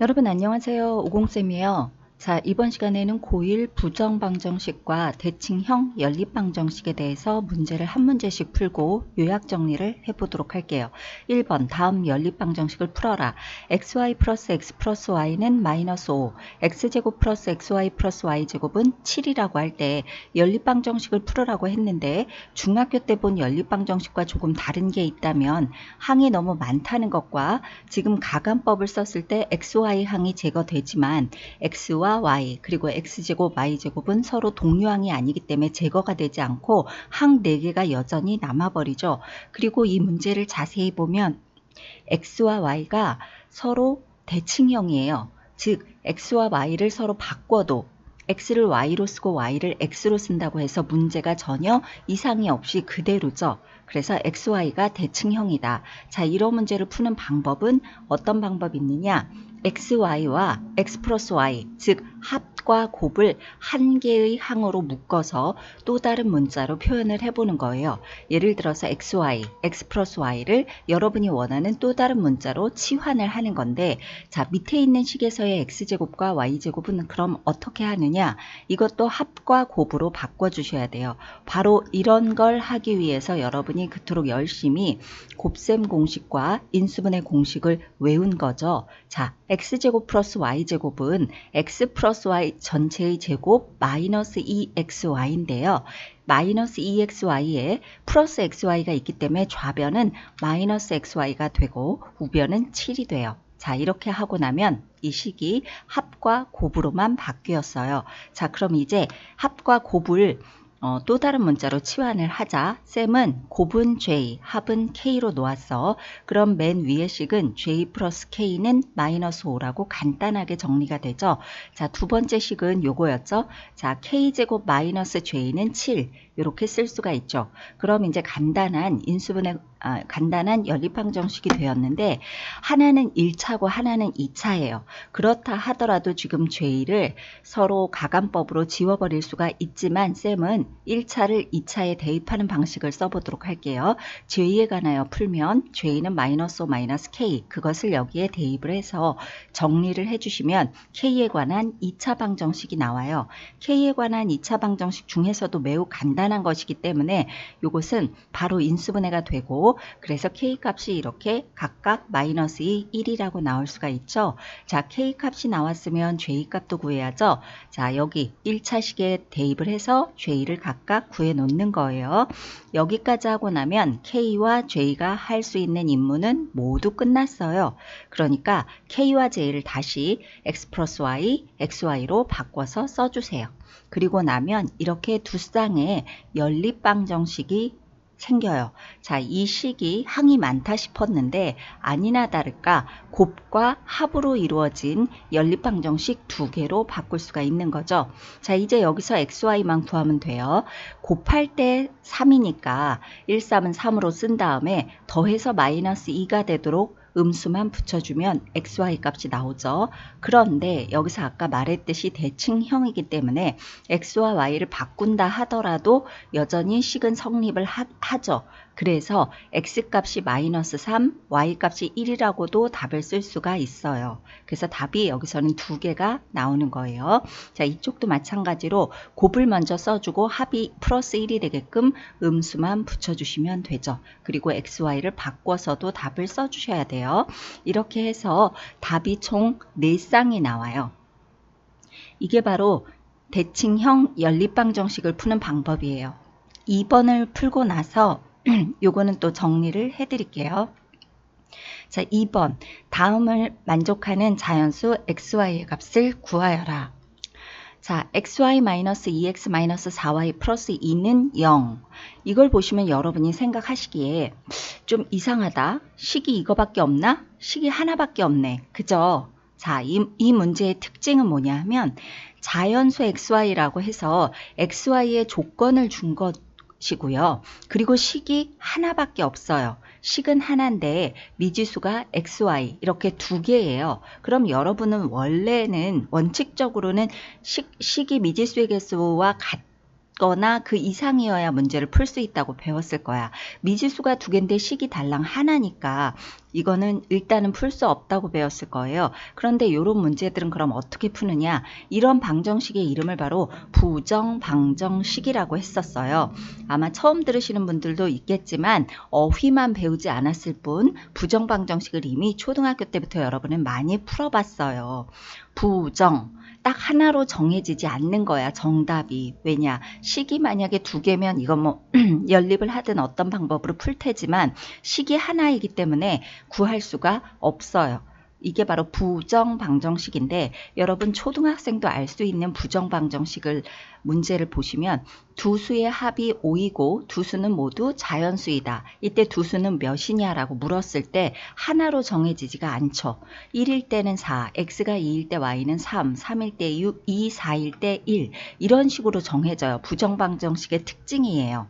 여러분 안녕하세요. 오공쌤이에요. 자, 이번 시간에는 고1 부정방정식과 대칭형 연립방정식에 대해서 문제를 한 문제씩 풀고 요약 정리를 해보도록 할게요. 1번 다음 연립방정식을 풀어라. xy 플러스 x 플러스 y는 마이너스 5, x제곱 플러스 xy 플러스 y제곱은 7이라고 할 때 연립방정식을 풀으라고 했는데 중학교 때 본 연립방정식과 조금 다른 게 있다면 항이 너무 많다는 것과 지금 가간법을 썼을 때 xy 항이 제거되지만 x와 x와 y 그리고 x제곱 y제곱은 서로 동류항이 아니기 때문에 제거가 되지 않고 항 4개가 여전히 남아버리죠. 그리고 이 문제를 자세히 보면 x와 y가 서로 대칭형이에요. 즉 x와 y를 서로 바꿔도 x를 y로 쓰고 y를 x로 쓴다고 해서 문제가 전혀 이상이 없이 그대로죠. 그래서 xy가 대칭형이다. 자, 이런 문제를 푸는 방법은 어떤 방법이 있느냐? Xy와 x 플러스 y, 즉 합과 곱을 한 개의 항으로 묶어서 또 다른 문자로 표현을 해보는 거예요. 예를 들어서 xy, x 플러스 y를 여러분이 원하는 또 다른 문자로 치환을 하는 건데 자 밑에 있는 식에서의 x제곱과 y제곱은 그럼 어떻게 하느냐 이것도 합과 곱으로 바꿔주셔야 돼요. 바로 이런 걸 하기 위해서 여러분이 그토록 열심히 곱셈 공식과 인수분해 공식을 외운 거죠. 자 x제곱 플러스 y제곱은 x 플러스 y 전체의 제곱 마이너스 2xy인데요. 마이너스 2xy에 플러스 xy가 있기 때문에 좌변은 마이너스 xy가 되고 우변은 7이 돼요. 자 이렇게 하고 나면 이 식이 합과 곱으로만 바뀌었어요. 자 그럼 이제 합과 곱을 어, 또 다른 문자로 치환을 하자. 쌤은 곱은 J, 합은 K로 놓았어. 그럼 맨 위의 식은 J 플러스 K는 마이너스 5라고 간단하게 정리가 되죠. 자, 두 번째 식은 요거였죠. 자, K제곱 마이너스 J는 7. 이렇게 쓸 수가 있죠. 그럼 이제 간단한 인수분해 아, 간단한 연립방정식이 되었는데 하나는 1차고 하나는 2차예요. 그렇다 하더라도 지금 J를 서로 가간법으로 지워버릴 수가 있지만 쌤은 1차를 2차에 대입하는 방식을 써보도록 할게요. J에 관하여 풀면 J는 마이너스 5 마이너스 K 그것을 여기에 대입을 해서 정리를 해주시면 K에 관한 2차 방정식이 나와요. K에 관한 2차 방정식 중에서도 매우 간단 간단한 것이기 때문에 이것은 바로 인수분해가 되고 그래서 K값이 이렇게 각각 마이너스 2, 1이라고 나올 수가 있죠. 자, K값이 나왔으면 J값도 구해야죠. 자, 여기 1차식에 대입을 해서 J를 각각 구해 놓는 거예요. 여기까지 하고 나면 K와 J가 할 수 있는 임무는 모두 끝났어요. 그러니까 K와 J를 다시 X 플러스 Y, XY로 바꿔서 써주세요. 그리고 나면 이렇게 두 쌍의 연립방정식이 생겨요. 자, 이 식이 항이 많다 싶었는데 아니나 다를까 곱과 합으로 이루어진 연립방정식 두 개로 바꿀 수가 있는 거죠. 자, 이제 여기서 xy만 구하면 돼요. 곱할 때 3이니까 1, 3은 3으로 쓴 다음에 더해서 마이너스 2가 되도록 음수만 붙여주면 xy 값이 나오죠. 그런데 여기서 아까 말했듯이 대칭형이기 때문에 x와 y를 바꾼다 하더라도 여전히 식은 성립을 하, 하죠. 그래서 x값이 마이너스 3, y값이 1이라고도 답을 쓸 수가 있어요. 그래서 답이 여기서는 두 개가 나오는 거예요. 자, 이쪽도 마찬가지로 곱을 먼저 써주고 합이 플러스 1이 되게끔 음수만 붙여주시면 되죠. 그리고 xy를 바꿔서도 답을 써주셔야 돼요. 이렇게 해서 답이 총 4쌍이 나와요. 이게 바로 대칭형 연립방 정식을 푸는 방법이에요. 2번을 풀고 나서 요거는 또 정리를 해드릴게요. 자, 2번. 다음을 만족하는 자연수 xy의 값을 구하여라. 자, xy-2x-4y 플러스 2는 0. 이걸 보시면 여러분이 생각하시기에 좀 이상하다. 식이 이거밖에 없나? 식이 하나밖에 없네. 그죠? 자, 이, 이 문제의 특징은 뭐냐 하면 자연수 xy라고 해서 xy의 조건을 준 것 시고요. 그리고 식이 하나밖에 없어요. 식은 하나인데 미지수가 xy 이렇게 두 개예요. 그럼 여러분은 원래는 원칙적으로는 식, 식이 미지수의 개수와 같같 거나 그 이상이어야 문제를 풀 수 있다고 배웠을 거야. 미지수가 두 개인데 식이 달랑 하나니까 이거는 일단은 풀 수 없다고 배웠을 거예요. 그런데 이런 문제들은 그럼 어떻게 푸느냐? 이런 방정식의 이름을 바로 부정방정식이라고 했었어요. 아마 처음 들으시는 분들도 있겠지만 어휘만 배우지 않았을 뿐 부정방정식을 이미 초등학교 때부터 여러분은 많이 풀어봤어요. 부정 딱 하나로 정해지지 않는 거야 정답이 왜냐 식이 만약에 두 개면 이건 뭐 연립을 하든 어떤 방법으로 풀 테지만 식이 하나이기 때문에 구할 수가 없어요. 이게 바로 부정방정식인데 여러분 초등학생도 알 수 있는 부정방정식을 문제를 보시면 두 수의 합이 5이고 두 수는 모두 자연수이다. 이때 두 수는 몇이냐라고 물었을 때 하나로 정해지지가 않죠. 1일 때는 4, x가 2일 때 y는 3, 3일 때 6, 2, 4일 때 1. 이런 식으로 정해져요. 부정방정식의 특징이에요.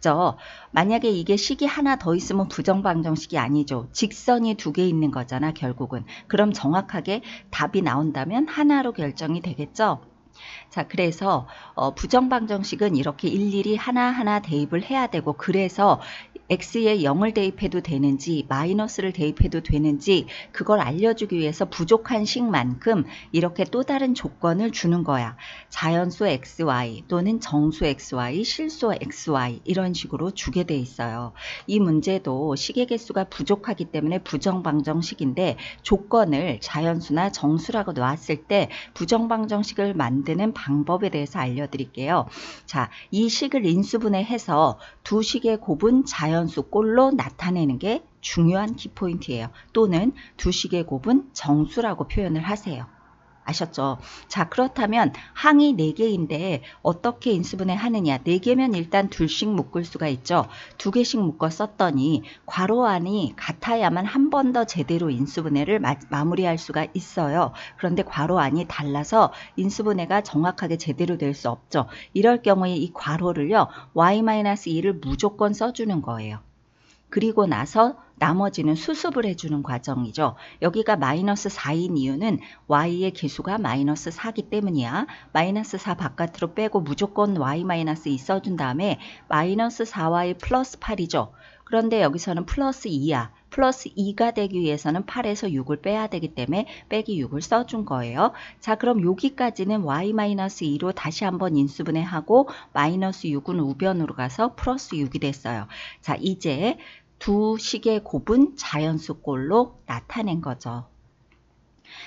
그죠? 만약에 이게 식이 하나 더 있으면 부정방정식이 아니죠. 직선이 두 개 있는 거잖아, 결국은. 그럼 정확하게 답이 나온다면 하나로 결정이 되겠죠? 자, 그래서 어, 부정방정식은 이렇게 일일이 하나하나 대입을 해야 되고 그래서 x에 0을 대입해도 되는지 마이너스를 대입해도 되는지 그걸 알려주기 위해서 부족한 식만큼 이렇게 또 다른 조건을 주는 거야. 자연수 xy 또는 정수 xy, 실수 xy 이런 식으로 주게 돼 있어요. 이 문제도 식의 개수가 부족하기 때문에 부정방정식인데 조건을 자연수나 정수라고 놨을 때 부정방정식을 만드는 방법에 대해서 알려드릴게요. 자, 이 식을 인수분해해서 두 식의 곱은 자연수 꼴로 나타내는 게 중요한 키포인트예요. 또는 두 식의 곱은 정수라고 표현을 하세요. 아셨죠? 자, 그렇다면 항이 4개인데 어떻게 인수분해 하느냐? 4개면 일단 둘씩 묶을 수가 있죠. 두 개씩 묶어 썼더니 괄호 안이 같아야만 한 번 더 제대로 인수분해를 마, 마무리할 수가 있어요. 그런데 괄호 안이 달라서 인수분해가 정확하게 제대로 될 수 없죠. 이럴 경우에 이 괄호를요. y-2를 무조건 써주는 거예요. 그리고 나서 나머지는 수습을 해주는 과정이죠. 여기가 마이너스 4인 이유는 y의 개수가 마이너스 4기 때문이야. 마이너스 4 바깥으로 빼고 무조건 y 마이너스 2 써준 다음에 마이너스 4y 플러스 8이죠. 그런데 여기서는 플러스 2야. 플러스 2가 되기 위해서는 8에서 6을 빼야 되기 때문에 빼기 6을 써준 거예요. 자 그럼 여기까지는 y-2로 다시 한번 인수분해하고 마이너스 6은 우변으로 가서 플러스 6이 됐어요. 자 이제 두 식의 곱은 자연수 꼴로 나타낸 거죠.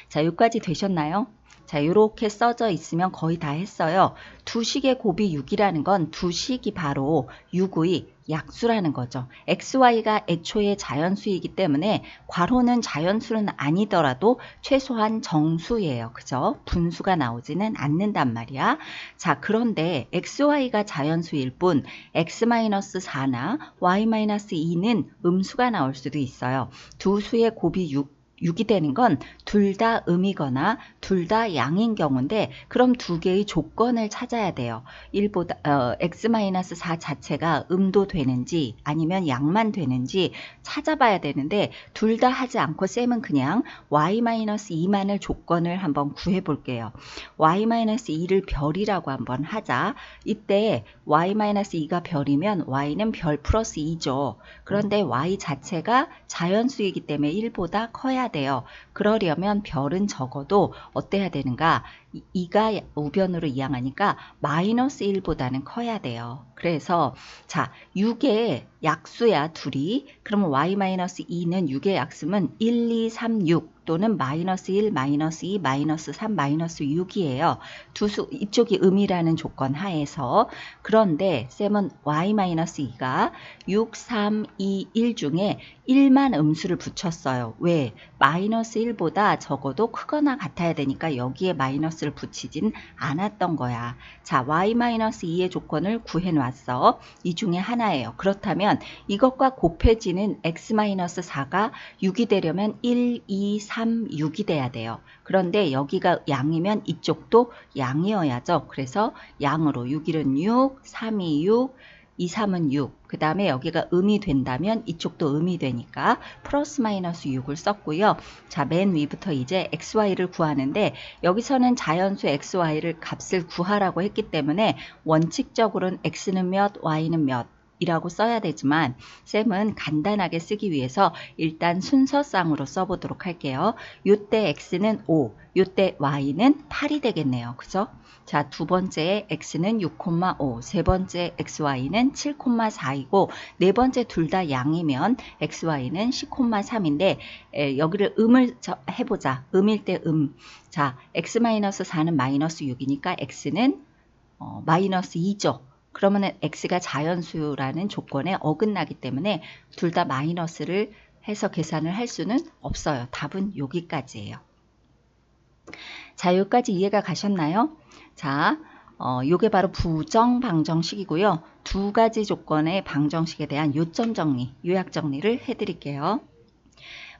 자, 여기까지 되셨나요? 자, 이렇게 써져 있으면 거의 다 했어요. 두 식의 곱이 6이라는 건 두 식이 바로 6의 약수라는 거죠. xy가 애초에 자연수이기 때문에 괄호는 자연수는 아니더라도 최소한 정수예요. 그죠? 분수가 나오지는 않는단 말이야. 자, 그런데 xy가 자연수일 뿐 x-4나 y-2는 음수가 나올 수도 있어요. 두 수의 곱이 6 6이 되는 건 둘 다 음이거나 둘 다 양인 경우인데 그럼 두 개의 조건을 찾아야 돼요. 1보다 어, x-4 자체가 음도 되는지 아니면 양만 되는지 찾아봐야 되는데 둘 다 하지 않고 쌤은 그냥 y-2만을 조건을 한번 구해 볼게요. y-2를 별이라고 한번 하자. 이때 y-2가 별이면 y는 별 플러스 2죠. 그런데 y 자체가 자연수이기 때문에 1보다 커야 돼요. 그러려면 별은 적어도 어때야 되는가? 2가 우변으로 이항하니까 마이너스 1보다는 커야 돼요. 그래서 자 6의 약수야 둘이 그러면 y-2는 6의 약수면 1, 2, 3, 6 또는 마이너스 1, 마이너스 2, 마이너스 3, 마이너스 6이에요. 두수 이쪽이 음이라는 조건 하에서 그런데 쌤은 y-2가 6, 3, 2, 1 중에 1만 음수를 붙였어요. 왜? 마이너스 1보다 적어도 크거나 같아야 되니까 여기에 마이너스 를 붙이진 않았던 거야. 자, y-2의 조건을 구해놨어. 이 중에 하나예요. 그렇다면 이것과 곱해지는 x-4가 6이 되려면 1, 2, 3, 6이 돼야 돼요. 그런데 여기가 양이면 이쪽도 양이어야죠. 그래서 양으로 6일은 6, 3이 6, 2, 3은 6. 그 다음에 여기가 음이 된다면 이쪽도 음이 되니까 플러스 마이너스 6을 썼고요. 자, 맨 위부터 이제 xy를 구하는데 여기서는 자연수 xy를 값을 구하라고 했기 때문에 원칙적으로는 x는 몇, y는 몇 이라고 써야 되지만 쌤은 간단하게 쓰기 위해서 일단 순서상으로 써보도록 할게요. 요때 x는 5, 요때 y는 8이 되겠네요. 그죠? 자, 두 번째 x는 6,5, 세 번째 xy는 7,4이고 네 번째 둘 다 양이면 xy는 10,3인데 에, 여기를 음을 저- 해보자. 음일 때 음. 자, x-4는 마이너스 6이니까 x는 어, 마이너스 2죠. 그러면은 x가 자연수라는 조건에 어긋나기 때문에 둘 다 마이너스를 해서 계산을 할 수는 없어요. 답은 여기까지예요. 자, 여기까지 이해가 가셨나요? 자, 어, 요게 바로 부정 방정식이고요. 두 가지 조건의 방정식에 대한 요점 정리, 요약 정리를 해드릴게요.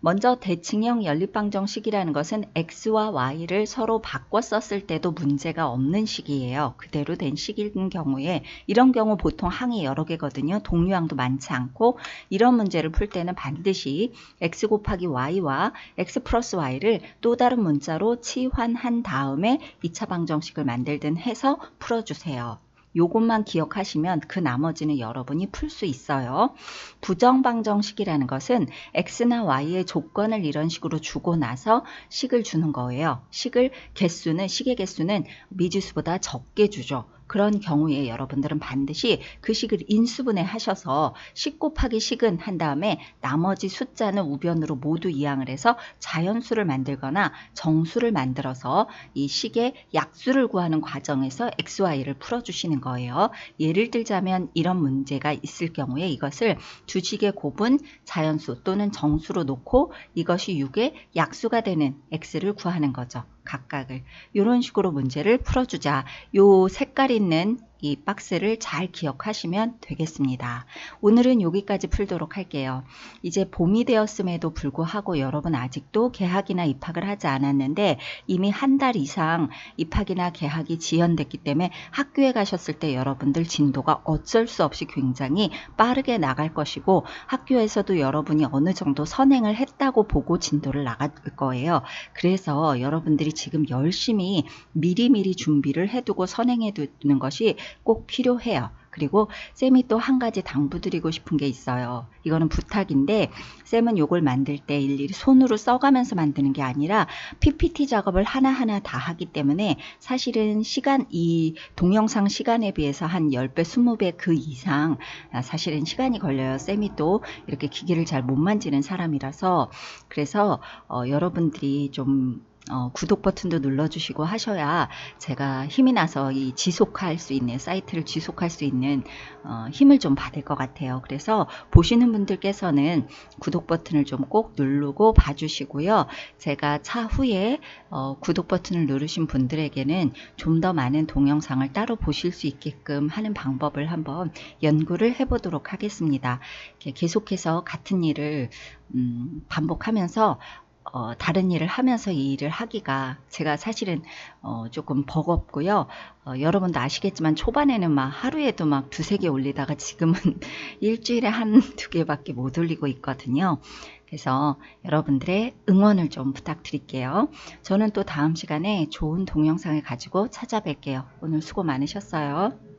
먼저 대칭형 연립방정식이라는 것은 x와 y를 서로 바꿔 썼을 때도 문제가 없는 식이에요. 그대로 된 식인 경우에 이런 경우 보통 항이 여러 개거든요. 동류항도 많지 않고 이런 문제를 풀 때는 반드시 x 곱하기 y와 x 플러스 y를 또 다른 문자로 치환한 다음에 2차 방정식을 만들든 해서 풀어주세요. 요것만 기억하시면 그 나머지는 여러분이 풀 수 있어요. 부정방정식이라는 것은 x나 y의 조건을 이런 식으로 주고 나서 식을 주는 거예요. 식을 개수는 식의 개수는 미지수보다 적게 주죠. 그런 경우에 여러분들은 반드시 그 식을 인수분해 하셔서 식 곱하기 식은 한 다음에 나머지 숫자는 우변으로 모두 이항을 해서 자연수를 만들거나 정수를 만들어서 이 식의 약수를 구하는 과정에서 xy를 풀어주시는 거예요. 예를 들자면 이런 문제가 있을 경우에 이것을 두 식의 곱은 자연수 또는 정수로 놓고 이것이 6의 약수가 되는 x를 구하는 거죠. 각각을. 이런 식으로 문제를 풀어주자. 요 색깔 있는 이 박스를 잘 기억하시면 되겠습니다. 오늘은 여기까지 풀도록 할게요. 이제 봄이 되었음에도 불구하고 여러분 아직도 개학이나 입학을 하지 않았는데 이미 한 달 이상 입학이나 개학이 지연됐기 때문에 학교에 가셨을 때 여러분들 진도가 어쩔 수 없이 굉장히 빠르게 나갈 것이고 학교에서도 여러분이 어느 정도 선행을 했다고 보고 진도를 나갈 거예요. 그래서 여러분들이 지금 열심히 미리미리 준비를 해두고 선행해 두는 것이 꼭 필요해요. 그리고 쌤이 또 한 가지 당부드리고 싶은 게 있어요. 이거는 부탁인데 쌤은 요걸 만들 때 일일이 손으로 써가면서 만드는 게 아니라 PPT 작업을 하나하나 다 하기 때문에 사실은 시간 이 동영상 시간에 비해서 한 10배, 20배 그 이상 아, 사실은 시간이 걸려요. 쌤이 또 이렇게 기계를 잘 못 만지는 사람이라서 그래서 어, 여러분들이 좀 어, 구독 버튼도 눌러주시고 하셔야 제가 힘이 나서 이 지속할 수 있는 사이트를 지속할 수 있는 어, 힘을 좀 받을 것 같아요. 그래서 보시는 분들께서는 구독 버튼을 좀 꼭 누르고 봐주시고요. 제가 차후에 어, 구독 버튼을 누르신 분들에게는 좀 더 많은 동영상을 따로 보실 수 있게끔 하는 방법을 한번 연구를 해보도록 하겠습니다. 계속해서 같은 일을 음, 반복하면서 어, 다른 일을 하면서 이 일을 하기가 제가 사실은 어, 조금 버겁고요. 어, 여러분도 아시겠지만 초반에는 막 하루에도 막 두세 개 올리다가 지금은 일주일에 한 두 개밖에 못 올리고 있거든요. 그래서 여러분들의 응원을 좀 부탁드릴게요. 저는 또 다음 시간에 좋은 동영상을 가지고 찾아뵐게요. 오늘 수고 많으셨어요.